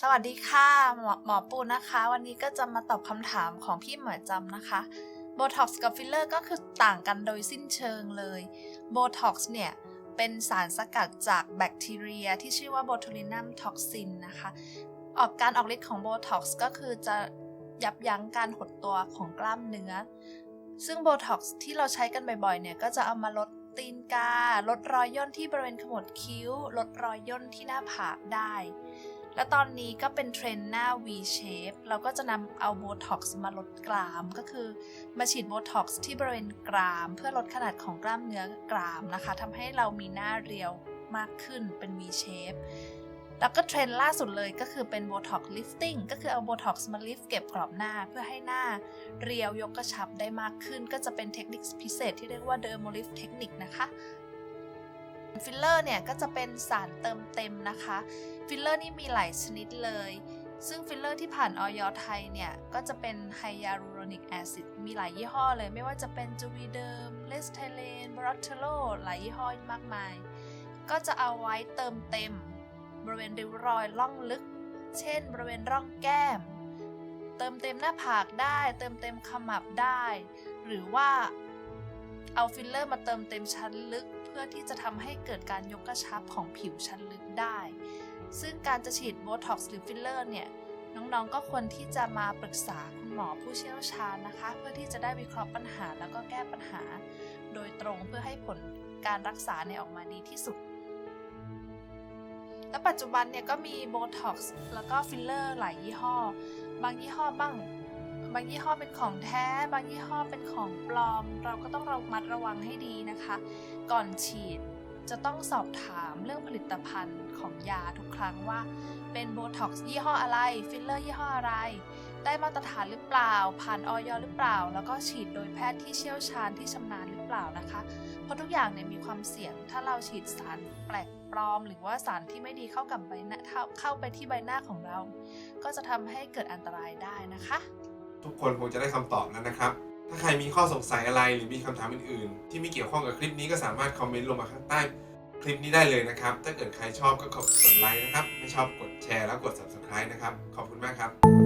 สวัสดีค่ะหมอหมอปูนะคะ วันนี้ก็จะมาตอบคำถามของพี่หมอจำนะคะโบท็อกซ์กับฟิลเลอร์ก็คือต่างกันโดยสิ้นเชิงเลยโบท็อกซ์เนี่ย เป็นสารสกัดจากแบคทีเรียที่ชื่อว่าโบทูลินัมท็อกซินนะคะ ออกการออกฤทธิ์ของโบท็อกซ์ก็คือจะยับยั้งการหดตัวของกล้ามเนื้อ ซึ่งโบท็อกซ์ที่เราใช้กันบ่อยๆ เนี่ยก็จะเอามาลดตีนกา ลดรอยย่นที่บริเวณขมวดคิ้ว ลดรอยย่นที่หน้าผากได้ และตอนนี้ก็เป็นเทรนด์หน้า V shape เราก็จะนำเอาโบท็อกซ์มาลดกราม ก็คือมาฉีดโบท็อกซ์ที่บริเวณกราม เพื่อลดขนาดของกล้ามเนื้อกรามนะคะทำให้เรามีหน้าเรียวมากขึ้นเป็น V shape แล้วก็เทรนด์ล่าสุดเลยก็คือเป็น Botox Lifting ก็คือเอา Botox มาลิฟต์เก็บกรอบหน้าเพื่อให้หน้าเรียวยกกระชับได้มากขึ้น ก็จะเป็นเทคนิคพิเศษที่เรียกว่า Dermolift Technique นะคะ ฟิลเลอร์เนี่ยก็จะเป็นสารเติมเต็มนะคะ ฟิลเลอร์นี่มีหลายชนิดเลย ซึ่งฟิลเลอร์ที่ผ่านออยไทยเนี่ย ก็จะเป็นไฮยาลูโรนิกแอซิดมีหลายยี่ห้อเลย ไม่ว่าจะเป็นจูวีเดิมเลสไทเลนบรอตเทโลหลายยี่ห้อมากมาย ก็จะเอาไว้เติมเต็ม บริเวณริ้วรอยล่องลึก เช่น บริเวณร่องแก้ม เติมเต็มหน้าผากได้ เติมเต็มขมับได้ หรือว่า เอาฟิลเลอร์มาเติมเต็มชั้นลึก เพื่อที่จะทำให้เกิดการยกกระชับของผิวชั้นลึกได้ ซึ่งการจะฉีดโบท็อกซ์หรือฟิลเลอร์เนี่ยน้องๆ ก็ควรที่จะมาปรึกษาคุณหมอผู้เชี่ยวชาญนะคะ เพื่อที่จะได้วิเคราะห์ปัญหาแล้วก็แก้ปัญหา โดยตรงเพื่อให้ผลการรักษาเนี่ยออกมาดีที่สุด และปัจจุบันเนี่ยก็มีโบท็อกซ์แล้วก็ฟิลเลอร์หลายยี่ห้อ บางยี่ห้อบ้าง บางยี่ห้อเป็นของแท้ บางยี่ห้อเป็นของปลอม เราก็ต้องระมัดระวังให้ดีนะคะ ก่อนฉีดจะต้องสอบถามเรื่องผลิตภัณฑ์ของยาทุกครั้งว่า เป็นโบท็อกซ์ยี่ห้ออะไร ฟิลเลอร์ยี่ห้ออะไร ได้มาตรฐานหรือเปล่า ผ่านออยหรือเปล่า แล้วก็ฉีดโดยแพทย์ที่เชี่ยวชาญที่ชำนาญหรือเปล่านะคะ เพราะทุกอย่างเนี่ยมีความเสี่ยง ถ้าเราฉีดสารแปลกปลอม หรือว่าสารที่ไม่ดีเข้ากับใบหน้าเข้าเข้าไปที่ใบหน้าของเรา ก็จะทำให้เกิดอันตรายได้นะคะ ทุกคนคงจะได้คำตอบแล้วนะครับ ถ้าใครมีข้อสงสัยอะไรหรือมีคำถามอื่นๆ ที่ไม่เกี่ยวข้องกับคลิปนี้ก็สามารถคอมเมนต์ลงมาข้างใต้คลิปนี้ได้เลยนะครับ ถ้าเกิดใครชอบก็กดไลค์นะครับ ไม่ชอบกดแชร์แล้วกด subscribe นะครับ ขอบคุณมากครับ